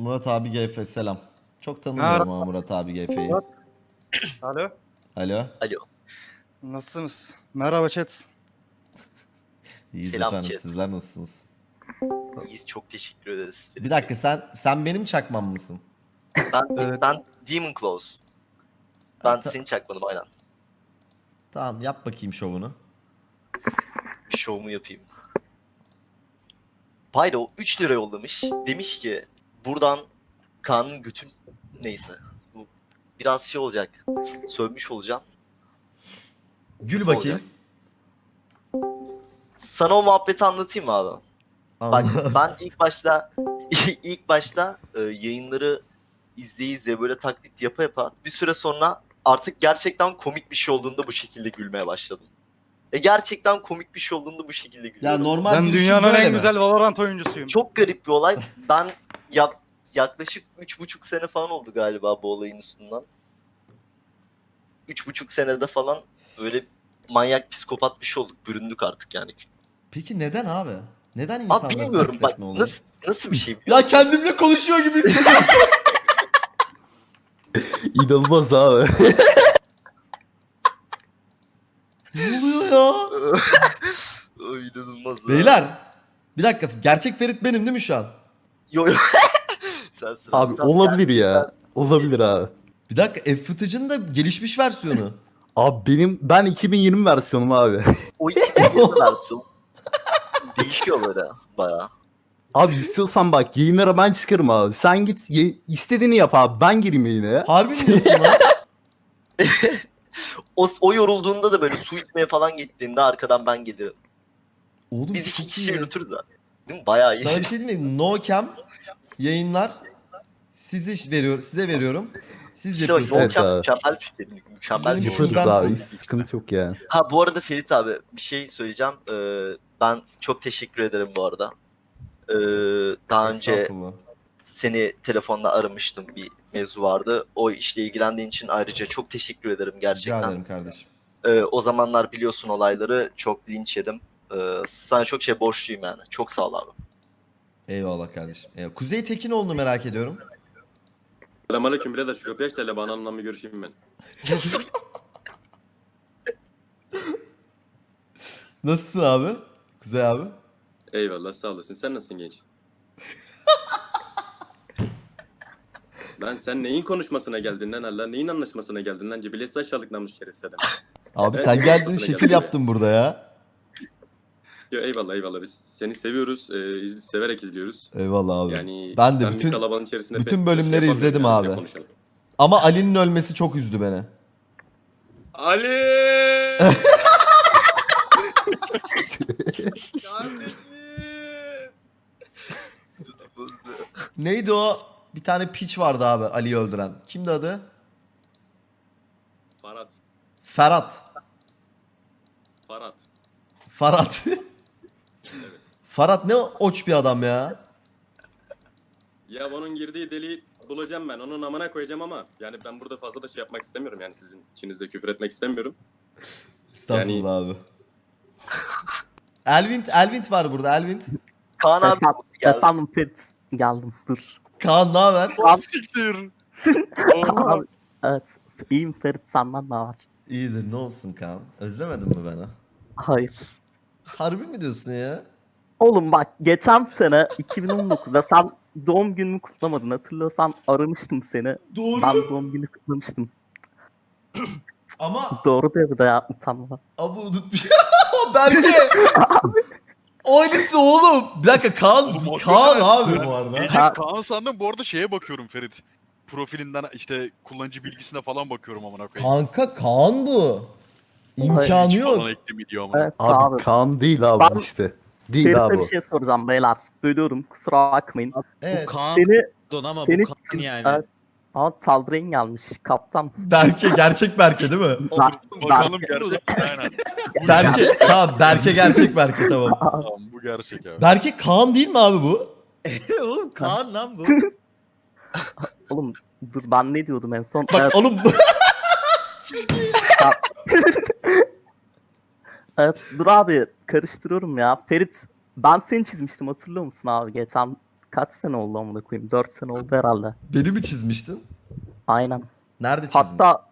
Murat abi GF selam. Çok tanımıyorum ama Murat abi GF'yi. Alo. Alo. Nasılsınız? Merhaba chat. İyiyiz Selam efendim. chat. Sizler nasılsınız? İyiyiz çok teşekkür ederiz. Bir dakika sen sen benim çakmam mısın? Ben, Evet. ben Demon Claws. Ben Ta- seni çakmadım aynen. Tamam yap bakayım şovunu. Şovumu yapayım. Pyro 3 lira yollamış. Demiş ki buradan Kaan'ın götün neyse. Bu biraz şey olacak. Sövmüş olacağım. Gül bakayım. Sana o muhabbeti anlatayım mı abi? Bak ben ilk başta ilk başta e, yayınları izleye izleye böyle taklit yapa yapa bir süre sonra artık gerçekten komik bir şey olduğunda bu şekilde gülmeye başladım. E gerçekten komik bir şey olduğunda bu şekilde ya gülüyorum. normal Ben gülüşün dünyanın böyle en mi? güzel Valorant oyuncusuyum. Çok garip bir olay. Ben ya, yaklaşık üç buçuk sene falan oldu galiba bu olayın üstünden. Üç buçuk senede falan böyle manyak psikopat bir şey olduk. Büründük artık yani. Peki neden abi? Neden insanlar Abi bilmiyorum bak oluyor? nasıl, nasıl bir şey Ya kendimle konuşuyor gibi hissediyorum. İnanılmaz abi. ne oluyor ya? İnanılmaz. Beyler. Bir dakika gerçek Ferit benim değil mi şu an? Yo yo. Sensin. Abi Tamam, olabilir ya. Olabilir abi. Bir dakika F footage'ın da gelişmiş versiyonu. Abi benim ben 2020 versiyonum abi. O iki versiyon. Değişiyor böyle bayağı. Abi istiyorsan bak yayınlara ben çıkarım abi. Sen git ye- istediğini yap abi. Ben gireyim yayına ya. Harbi mi diyorsun lan? O, o yorulduğunda da böyle su içmeye falan gittiğinde arkadan ben gelirim. Oğlum Biz iki çok kişi iyi. yürütürüz abi. Değil mi? Bayağı iyi. Sana bir şey diyeyim mi? No cam yayınlar size veriyor, size veriyorum. Siz İşte bak yapıyorsunuz. Evet abi. mükemmel bir fikir. Mükemmel bir fikir. Yaparız abi. Hiç sıkıntı yok yani. Ha bu arada Ferit abi bir şey söyleyeceğim. Ee, ben çok teşekkür ederim bu arada. Ee, daha önce Estağfurullah. seni telefonla aramıştım bir mevzu vardı. O işle ilgilendiğin için ayrıca çok teşekkür ederim Rica gerçekten. ederim kardeşim. Ee, o zamanlar biliyorsun olayları çok linç yedim. Ee, sana çok şey borçluyum yani. Çok sağ ol abi. Eyvallah kardeşim. Eyvallah. Kuzey Tekinoğlu'nu merak ediyorum. Selamünaleyküm birader şu kapıyı aç da hele bana anlamı bir görüşeyim ben. Nasılsın abi? Kuzey abi. Eyvallah sağ olasın. Sen nasılsın genç? lan sen neyin konuşmasına geldin lan Allah? Neyin anlaşmasına geldin lan? Cibilesi aşağılık namus şerefsiz adam. Abi sen geldin şekil yaptın burada ya. Yo eyvallah eyvallah biz seni seviyoruz. E, iz- severek izliyoruz. Eyvallah abi. Yani Ben de bütün- kalabalığın içerisinde bütün bölümleri şey izledim yani, abi. ne konuşalım. Ama Ali'nin ölmesi çok üzdü beni. Ali! Neydi o? Bir tane piç vardı abi Ali'yi öldüren. Kimdi adı? Farhat. Ferhat. Farhat. Farhat. Farhat ne oç bir adam ya. Ya onun girdiği deliği bulacağım ben. Onun amına koyacağım ama yani ben burada fazla da şey yapmak istemiyorum. Yani sizin içinizde küfür etmek istemiyorum. Estağfurullah abi. Elvint, Elvint var burada Elvint. Kaan abi Efendim, geldi. efendim Ferit geldim dur. Kaan ne haber? Siktir. Abi, evet iyiyim Ferit senden ne var? İyidir ne olsun Kaan. Özlemedin mi beni? Hayır. Harbi mi diyorsun ya? Oğlum bak geçen sene 2019'da sen doğum günümü kutlamadın hatırlıyorsan aramıştım seni. Doğru. Ben doğum günü kutlamıştım. Ama Doğru dedi de ya utanma. abi unutmuş. Berke. Aynısı oğlum. Bir dakika Kaan. Oğlum, Kaan abi bu arada. Kaan sandım bu arada şeye bakıyorum Ferit. Profilinden işte kullanıcı bilgisine falan bakıyorum amına koyayım. Kanka Kaan bu. İmkanı Hiç yok. Falan ekli mi diyor amına. Evet Abi, abi. Kaan değil abi Ben- işte. Değil Ferit'e abi bir şey soracağım beyler. Bölüyorum kusura bakmayın. Evet. Kaan Seni, Don ama seni bu Kaan yani. Evet. Aa, saldırın gelmiş kaptan. Berke gerçek Berke değil mi? Ben- Bakalım ben- gerçek. Aynen. Berke tamam Berke gerçek Berke tamam. Tamam bu gerçek abi. Berke Kaan değil mi abi bu? Oğlum Kaan lan bu. Oğlum dur ben ne diyordum en son? Bak Evet, oğlum Evet dur abi karıştırıyorum ya. Ferit ben seni çizmiştim hatırlıyor musun abi geçen kaç sene oldu amına koyayım? 4 sene oldu herhalde. Beni mi çizmiştin? Aynen. Nerede çizdin? Hatta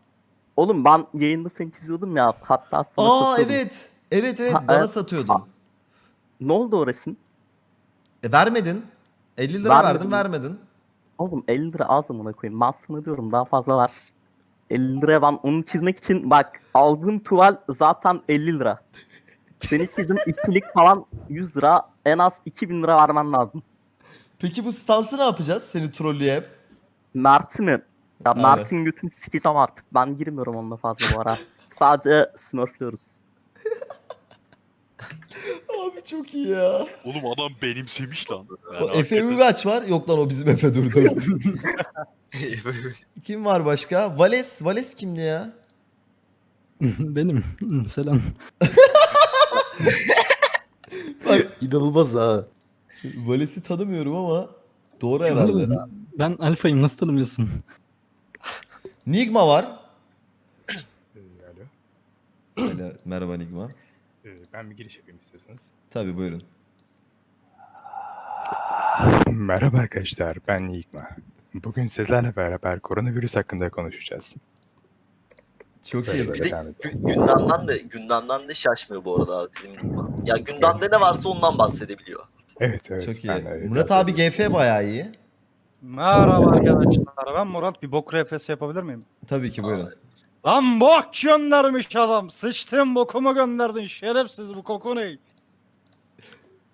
oğlum ben yayında seni çiziyordum ya. Hatta sana Aa satıyordum. evet. Evet evet Ha, bana evet. satıyordun. Ha. Ne oldu o resim? E, vermedin. 50 lira Vermedim. verdin vermedin. Oğlum 50 lira az amına koyayım. Ben sana diyorum daha fazla var. 50 liraya ben onu çizmek için bak aldığım tuval zaten 50 lira. Seni çizdim işçilik falan 100 lira en az 2000 lira vermen lazım. Peki bu stansı ne yapacağız? Seni trollüye hep. Mert'i mi? Ya Aynen. Mert'in götünü sikeceğim artık. Ben girmiyorum onunla fazla bu ara. Sadece smurfluyoruz. Abi çok iyi ya. Oğlum adam benimsemiş lan. Yani O Efe hakikaten. Uygaç var. Yok lan o bizim Efe durdu. Kim var başka? Vales. Vales kimdi ya? Benim. Selam. İnanılmaz ha. Vales'i tanımıyorum ama doğru herhalde. Ben Alfa'yım nasıl tanımıyorsun? Nigma var. Alo. Merhaba Nigma. Ee, ben bir giriş yapayım istiyorsanız. Tabii buyurun. Merhaba arkadaşlar, ben Yigma. Bugün sizlerle beraber koronavirüs hakkında konuşacağız. Çok Böyle iyi. böyle Bir- devam edelim. Gü- gündemden de gündemden de şaşmıyor bu arada abi bizim Nigma. Ya gündemde ne varsa ondan bahsedebiliyor. Evet evet. Çok iyi. ben, Murat abi GF bayağı iyi. Merhaba arkadaşlar. Ben Murat. Bir bok RPS yapabilir miyim? Tabii ki buyurun. Lan bok göndermiş adam. Sıçtın bokumu gönderdin. Şerefsiz bu koku ne?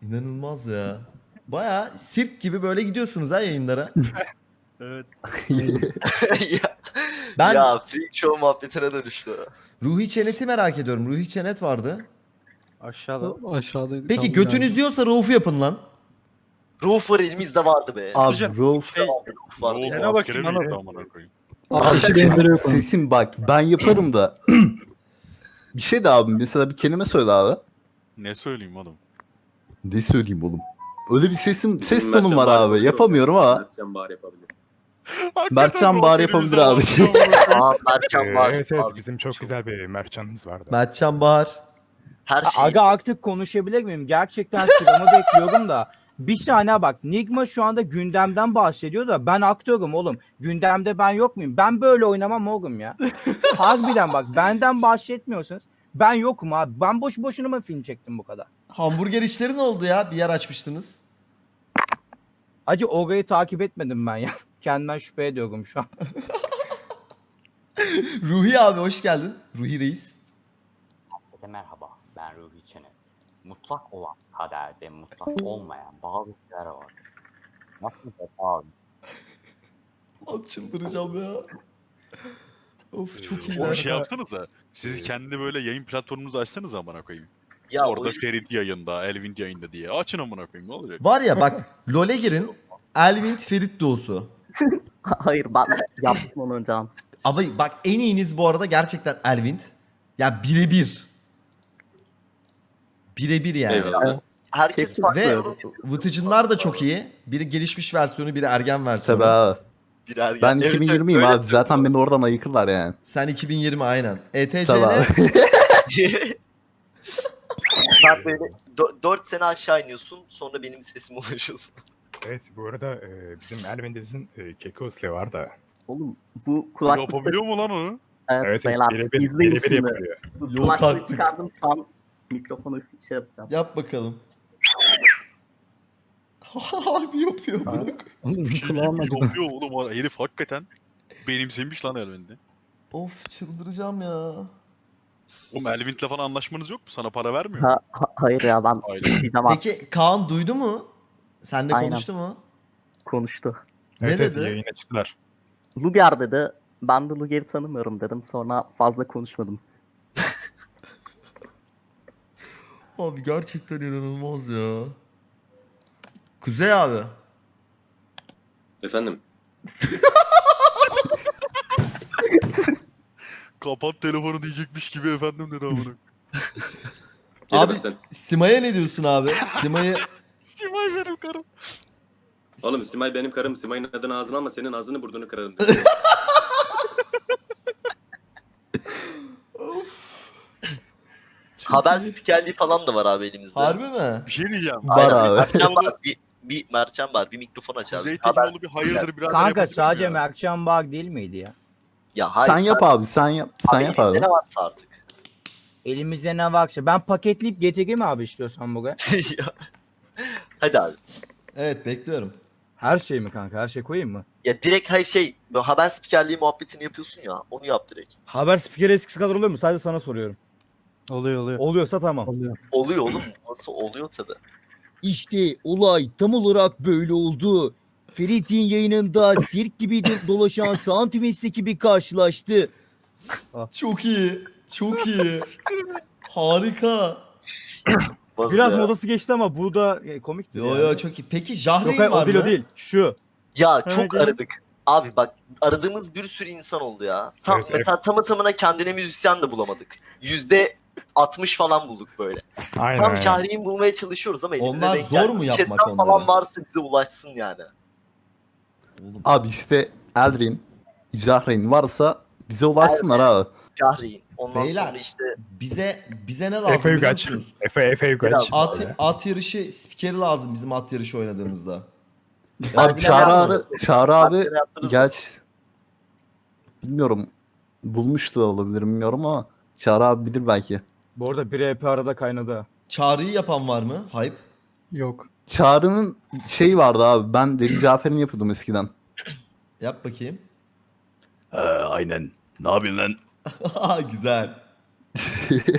İnanılmaz ya. Bayağı sirk gibi böyle gidiyorsunuz ha yayınlara. Evet. ya, Ben ya freak show muhabbetine dönüştü. Ruhi Çenet'i merak ediyorum. Ruhi Çenet vardı. Aşağıda. Aşağıda. Peki götünüz yiyorsa Rauf'u yapın lan. Roof var elimizde vardı be. Abi Hocam, Rolf. Şey, Roof vardı Ne ya. askere bakayım mi lan gitti amına koyayım? Abi sesim bak ben yaparım da. bir şey de abi mesela bir kelime söyle abi. Ne söyleyeyim oğlum? Ne söyleyeyim oğlum? Öyle bir sesim ses tonum var abi. Yapamıyorum ama. Mertcan Bahar yapabilir. Mertcan Bahar yapabilir abi. Aa Mertcan Ee, var. evet evet bizim çok güzel bir mercanımız vardı. Mertcan Bahar. Her şey. Aga artık konuşabilir miyim? Gerçekten sıramı bekliyorum da. Bir saniye bak. Nigma şu anda gündemden bahsediyor da ben aktörüm oğlum. Gündemde ben yok muyum? Ben böyle oynamam oğlum ya. Harbiden bak benden bahsetmiyorsunuz. Ben yokum abi. Ben boş boşuna mı film çektim bu kadar? Hamburger işleri ne oldu ya? Bir yer açmıştınız. Acı orayı takip etmedim ben ya. Kendimden şüphe ediyorum şu an. Ruhi abi hoş geldin. Ruhi Reis. Herkese merhaba, ben Ruhi Çenet. Mutlak olan kaderde mutlak olmayan bazı şeyler var. Nasıl abi? Abi çıldıracağım ya. Of çok Ee, iyiler. O şey yapsanıza. Siz kendi böyle yayın platformunuzu açsanız amına koyayım. Ya Orada o- Ferit yayında, Elvin yayında diye. Açın amına koyayım ne olacak? Var ya bak LoL'e girin. Elvin Ferit doğusu. Hayır ben yaptım onu önceden. Ama bak en iyiniz bu arada gerçekten Elvin. Ya birebir. Birebir yani. Eyvallah. herkes farklı Ve Vıtıcınlar da çok iyi. Biri gelişmiş versiyonu, biri ergen versiyonu. Tabii abi. bir ergen. Ben Evet, 2020'yim öyle abi. Zaten beni oradan ayıkırlar yani. Sen 2020 aynen. E ETC'ne Tabii abi. Sen böyle 4 sene aşağı iniyorsun sonra benim sesime ulaşıyorsun. Evet bu arada e, bizim Elvendiz'in e, Kekosle var da. Oğlum bu kulaklıkları Yapabiliyor mu lan onu? evet, Evet beyler birebir, izleyin birebir şimdi. yapıyor. Bu Yok kulaklığı artık. çıkardım an mikrofonu şey yapacağız. yap bakalım. Harbi yapıyor bunu. Oğlum Bir şey kulağım acıdı. Yapıyor oğlum o herif hakikaten benimsemiş lan Elvin'de. Of çıldıracağım ya. Oğlum Elvin'le falan anlaşmanız yok mu? Sana para vermiyor. Ha, ha- hayır ya ben Aynen. diyeceğim artık Peki Kaan duydu mu? Senle Aynen. konuştu mu? konuştu. Ne dedi? yayına çıktılar. Luger dedi. Ben de Luger'i tanımıyorum dedim. Sonra fazla konuşmadım. Abi gerçekten inanılmaz ya. Kuzey abi. Efendim. Kapat telefonu diyecekmiş gibi efendim dedi amına. Abi- sen. Sima'ya ne diyorsun abi? Sima'yı Simay benim karım. Oğlum Simay benim karım. Simay'ın adını ağzına ama senin ağzını burnunu kırarım. Haber spikerliği falan da var abi elimizde. harbi mi? Bir şey diyeceğim. Var abi. Mertcan var. Bir, bir Mertcan var bir mikrofon açar. Kuzey Haber- Tekinoğlu bir hayırdır birader Kanka yapabilir mi sadece ya? Mertcan Bağ değil miydi ya? Ya hayır, sen yap abi sen yap. Sen yap abi. Ne varsa artık. Elimizde ne varsa. Ben paketleyip getireyim abi istiyorsan buraya. Ya. Hadi abi. Evet bekliyorum. Her şey mi kanka? Her şey koyayım mı? Ya direkt hayır şey böyle haber spikerliği muhabbetini yapıyorsun ya onu yap direkt. Haber spikeri eskisi kadar oluyor mu? Sadece sana soruyorum. Oluyor oluyor. Oluyorsa tamam. Oluyor. Oluyor oğlum nasıl oluyor tabi. İşte olay tam olarak böyle oldu. Ferit'in yayınında sirk gibi do- dolaşan Soundwest ekibi karşılaştı. Çok iyi. Çok iyi. Harika. Biraz modası geçti ama bu da e, komikti. Yo yo çok iyi. Peki Jahreyn Yok hayır, var o değil mı? o değil. Şu. Ya çok evet. aradık. Abi bak aradığımız bir sürü insan oldu ya. Tam, Evet, evet. mesela tamı tamına kendine müzisyen de bulamadık. Yüzde 60 falan bulduk böyle. Aynen Tam aynen. Şahri'yi bulmaya çalışıyoruz ama elimize Onlar denk zor gelmiyor. mu yapmak Chatten falan onları? varsa bize ulaşsın yani. Oğlum, Abi işte Eldrin, Jahreyn varsa bize ulaşsınlar abi. Şahri'nin. Ondan Beyler. sonra işte bize bize ne lazım Efe biliyor Yugaç. musunuz? Efe, Efe Yugaç. At, at yarışı spikeri lazım bizim at yarışı oynadığımızda. Abi Çağrı abi, Çağrı abi geç. Bilmiyorum. Bulmuş da olabilir bilmiyorum ama Çağrı abi bilir belki. Bu arada bir EP arada kaynadı. Çağrı'yı yapan var mı? Hype. Yok. Çağrı'nın şeyi vardı abi. Ben Deli Cafer'in yapıyordum eskiden. Yap bakayım. aynen. Ne yapıyorsun lan? Güzel.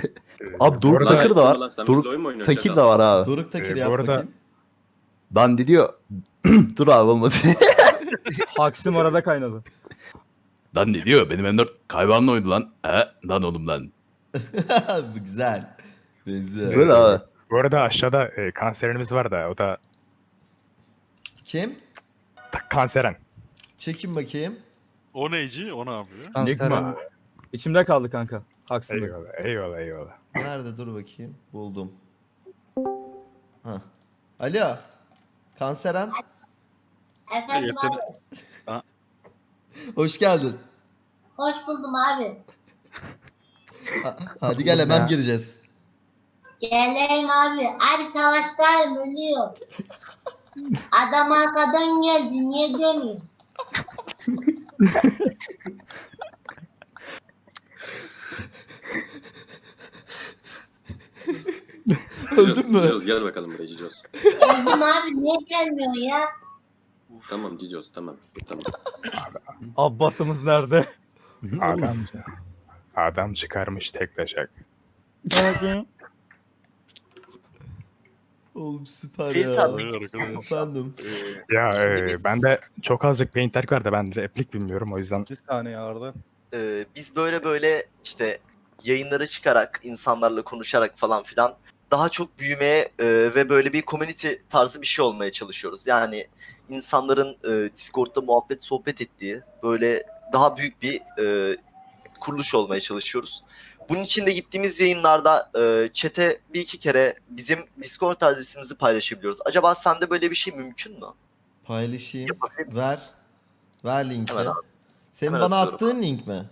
Abi Doruk arada- Takır da var. Doruk Takir de var abi. Doruk Takir Ee, yap bu arada- bakayım. Dan diyor. Dur abi olmadı. Haksim arada kaynadı. Dan ne diyor? Benim M4 kayvanla oydu lan. He? Lan oğlum lan. Bu güzel. Benziyor. Böyle abi. Bu arada aşağıda e, kanserimiz var da o da Kim? ta- kanseren. Çekin bakayım. O neyci? O ne yapıyor? Nigma. İçimde kaldı kanka. Haksim'de. Eyvallah eyvallah eyvallah. Nerede? Dur bakayım. Buldum. Ha. Alo. Kanseren. Yeter- Hoş geldin. Hoş buldum abi. Ha- Hadi gel hemen gireceğiz. Geleyim abi. Abi savaştayım ölüyor. Adam arkadan geldi. Niye demiyor? Öldün mü? Cicos gel bakalım buraya Cicos. Öldüm abi. Niye gelmiyor ya? Tamam Cicos tamam. Tamam. Abbas'ımız nerede? Adam adam çıkarmış tek taşak. Oğlum süper ya. Efendim. Ya e, ben de çok azıcık painter var da ben replik bilmiyorum o yüzden. Bir saniye Arda. Ee, biz böyle böyle işte yayınlara çıkarak, insanlarla konuşarak falan filan daha çok büyümeye e, ve böyle bir community tarzı bir şey olmaya çalışıyoruz. Yani insanların e, Discord'da muhabbet sohbet ettiği böyle daha büyük bir e, kuruluş olmaya çalışıyoruz. Bunun için de gittiğimiz yayınlarda e, chat'e bir iki kere bizim Discord adresimizi paylaşabiliyoruz. Acaba sende böyle bir şey mümkün mü? Paylaşayım. Ver. Ver linki. Hemen abi. Senin Hemen bana atıyorum. attığın link mi?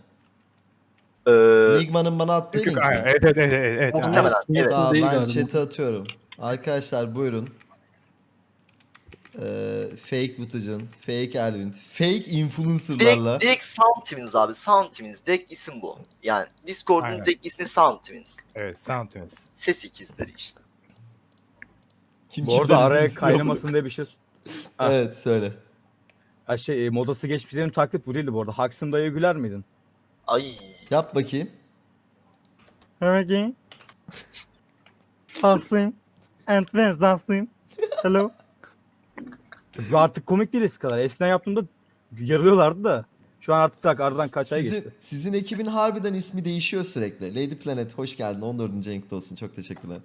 Ee, Nigma'nın bana attığı link mi? evet evet evet evet. Muhtemelen, değil ben chat'e atıyorum. Arkadaşlar buyurun. Ee, fake Vıtıcın, fake Elvin, fake influencerlarla. Direkt, direkt Sound Twins abi. Sound Twins. Direkt isim bu. Yani Discord'un Aynen. direkt ismi Sound Twins. Evet Soundtunes. Ses ikizleri işte. Kim Bu arada kimden araya istiyor? kaynamasın diye bir şey... Ha. Evet söyle. Ha şey e, modası geçmiş benim taklit bu değildi bu arada. Haksim dayı güler miydin? Ay. Yap bakayım. Hurricane. Haksim. And ben Haksim. Hello. Bu artık komik değil kadar. Eskiden yaptığımda yarılıyorlardı da. Şu an artık tak aradan kaç ay Sizin, geçti. sizin ekibin harbiden ismi değişiyor sürekli. Lady Planet hoş geldin. 14. renkli olsun. Çok teşekkürler.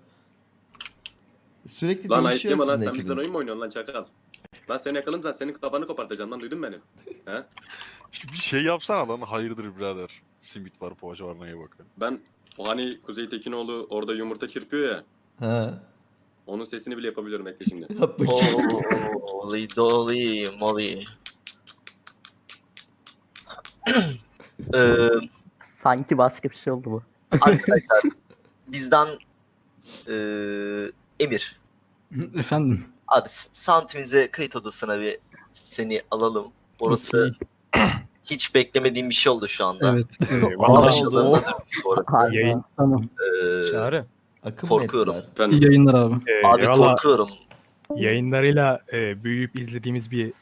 Sürekli Lan ayıp değişiyor deme lan sizin sen bizden ekibiniz. oyun mu oynuyorsun lan çakal? Lan seni yakalayınca senin kafanı kopartacağım lan duydun beni. He? Bir şey yapsana lan hayırdır birader. Simit var poğaça var neye bakın. Ben o hani Kuzey Tekinoğlu orada yumurta çırpıyor ya. Ha. Onun sesini bile yapabiliyorum bekle şimdi. Yap bakayım. Holy dolly molly. ee, Sanki başka bir şey oldu bu. arkadaşlar bizden ee, Emir. Efendim. Abi santimize kayıt odasına bir seni alalım. Orası hiç beklemediğim bir şey oldu şu anda. Evet. Eyvallah. Anlaşıldığında dönmüş. Yayın- Tamam. Ee, Çağrı. Akım mı Korkuyorum. ettiler? Efendim, İyi yayınlar abi. Ee, Abi valla korkuyorum. yayınlarıyla e, büyüyüp izlediğimiz bir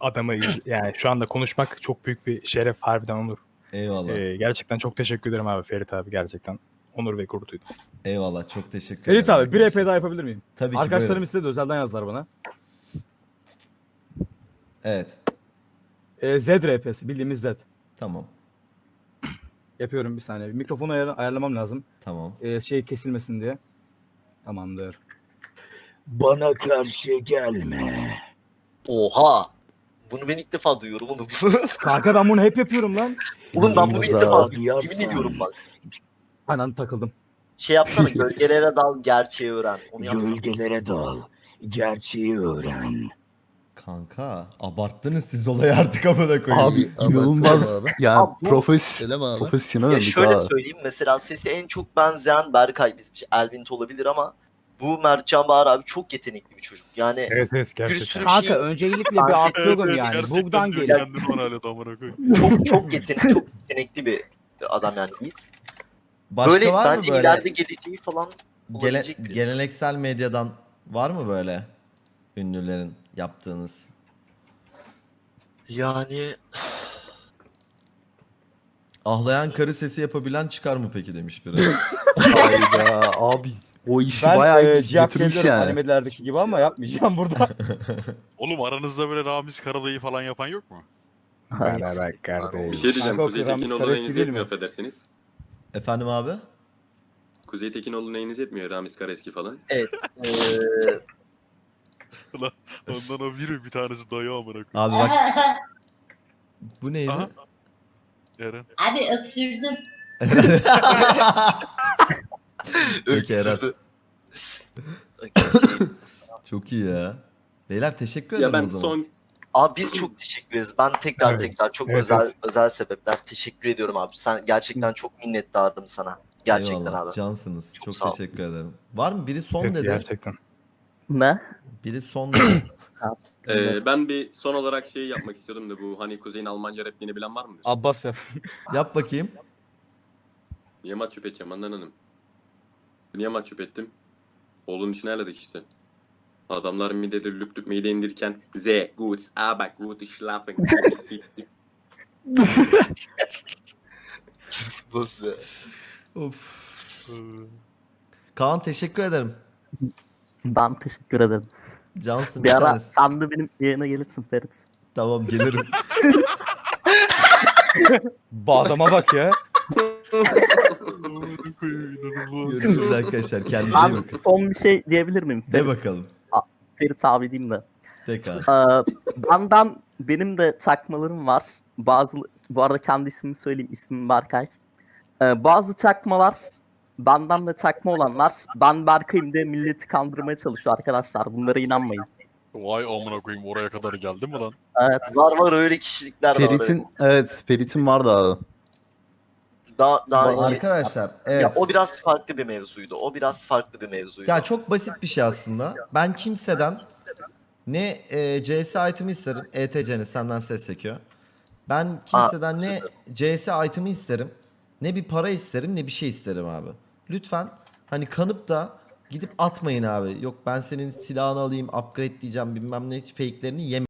adamı iz- yani şu anda konuşmak çok büyük bir şeref harbiden onur. Eyvallah. Ee, gerçekten çok teşekkür ederim abi Ferit abi gerçekten. Onur ve gurur duydum. Eyvallah çok teşekkür Ferit ederim. abi bir EP daha yapabilir miyim? Tabii ki Arkadaşlarım buyurun. istedi özelden yazdılar bana. Evet. Ee, Z RP'si bildiğimiz Z. Tamam. Yapıyorum bir saniye. Mikrofonu ayar- ayarlamam lazım. Tamam. Ee, şey kesilmesin diye. Tamamdır. Bana karşı gelme. Oha. Bunu ben ilk defa duyuyorum oğlum. Kanka ben bunu hep yapıyorum lan. oğlum ben bunu ilk defa duyuyorum. Yemin ediyorum bak. Anan takıldım. Şey yapsana gölgelere dal gerçeği öğren. Onu yapsana. Gölgelere dal. Gerçeği öğren. Kanka abarttınız siz olayı artık amına koyayım. Abi inanılmaz yani Abi bu- profes abi. profesyonel Ya şöyle ha. söyleyeyim mesela sesi en çok benzeyen Berkay bizim şey, Elvin olabilir ama bu Mertcan Bahar abi çok yetenekli bir çocuk. Yani Evet evet bir gerçekten. sürü Kanka şey öncelikle bir atıyorum evet, yani. diyor, geliyor. Kendini bana hala amına koyayım. çok çok yetenekli çok yetenekli bir adam yani Yiğit. Başka böyle var mı bence böyle ileride geleceği falan gele- olabilecek birisi. geleneksel medyadan var mı böyle ünlülerin yaptığınız? Yani Ahlayan karı sesi yapabilen çıkar mı peki demiş biri. Hayda abi o işi Ben bayağı e, cevap götürmüş yani. animelerdeki gibi ama yapmayacağım burada. Oğlum aranızda böyle Ramiz Karadayı falan yapan yok mu? Hayır. Merhaba Bir kardeşim. şey diyeceğim. Kanka, Kuzey Ramiz Tekinoğlu Karaeski neyiniz değil yetmiyor mi? affedersiniz. Efendim abi? Kuzey Tekinoğlu neyiniz yetmiyor Ramiz Kareski falan. evet. eee, Ondan o biri bir tanesi dayı amına koyayım. Abi bak bu neydi? Aha. Eren. Abi öksürdüm. Peki Eren. öksürdü. Çok iyi ya. Beyler teşekkür Ya ederim ben o zaman. son Abi biz çok teşekkür ederiz. Ben tekrar Evet. tekrar çok Evet, özel evet. özel sebepler teşekkür ediyorum abi. Sen gerçekten çok minnettardım sana. Gerçekten Eyvallah, abi. Cansınız. Çok Çok, sağ ol. teşekkür ederim. Var mı? Biri son Evet, dedi. gerçekten. Ne? Biri son. Ee, ben bir son olarak şey yapmak istiyordum da bu hani Kuzey'in Almanca repliğini bilen var mıdır? Abbas yap. Yap bakayım. Niye mahcup edeceğim Handan Hanım? Niye mahcup ettim? Oğlun işini ayarladık işte. Adamlar midede lüp lüp mide indirken Z, gut, aber gut, schlafen. Nasıl ya? Of. Kaan teşekkür ederim. Ben teşekkür ederim. Cansın bir, Bir ara tanesi. sen de benim yayına gelirsin Ferit. Tamam gelirim. Bu adama bak ya. Görüşürüz arkadaşlar. Kendinize iyi bakın. son bir şey diyebilir miyim? De Ferit? bakalım. Ferit abi diyeyim de. Tekrar. Ee, benden benim de çakmalarım var. Bazı bu arada kendi ismimi söyleyeyim. İsmim Berkay. Ee, bazı çakmalar benden de çakma olanlar ben Berkay'ım diye milleti kandırmaya çalışıyor arkadaşlar. Bunlara inanmayın. Vay amına koyayım oraya kadar geldi mi lan? Evet. Var var öyle kişilikler var. Ferit'in evet Ferit'in vardı abi. Daha, daha iyi. Arkadaşlar evet. Ya o biraz farklı bir mevzuydu. O biraz farklı bir mevzuydu. Ya çok basit bir şey aslında. Ben kimseden ne e, CS item'ı isterim. ETC'ni senden ses sekiyor. Ben kimseden ne CS item'ı isterim. Ne bir para isterim ne bir şey isterim abi. Lütfen hani kanıp da gidip atmayın abi. Yok ben senin silahını alayım upgrade diyeceğim bilmem ne fake'lerini yeme.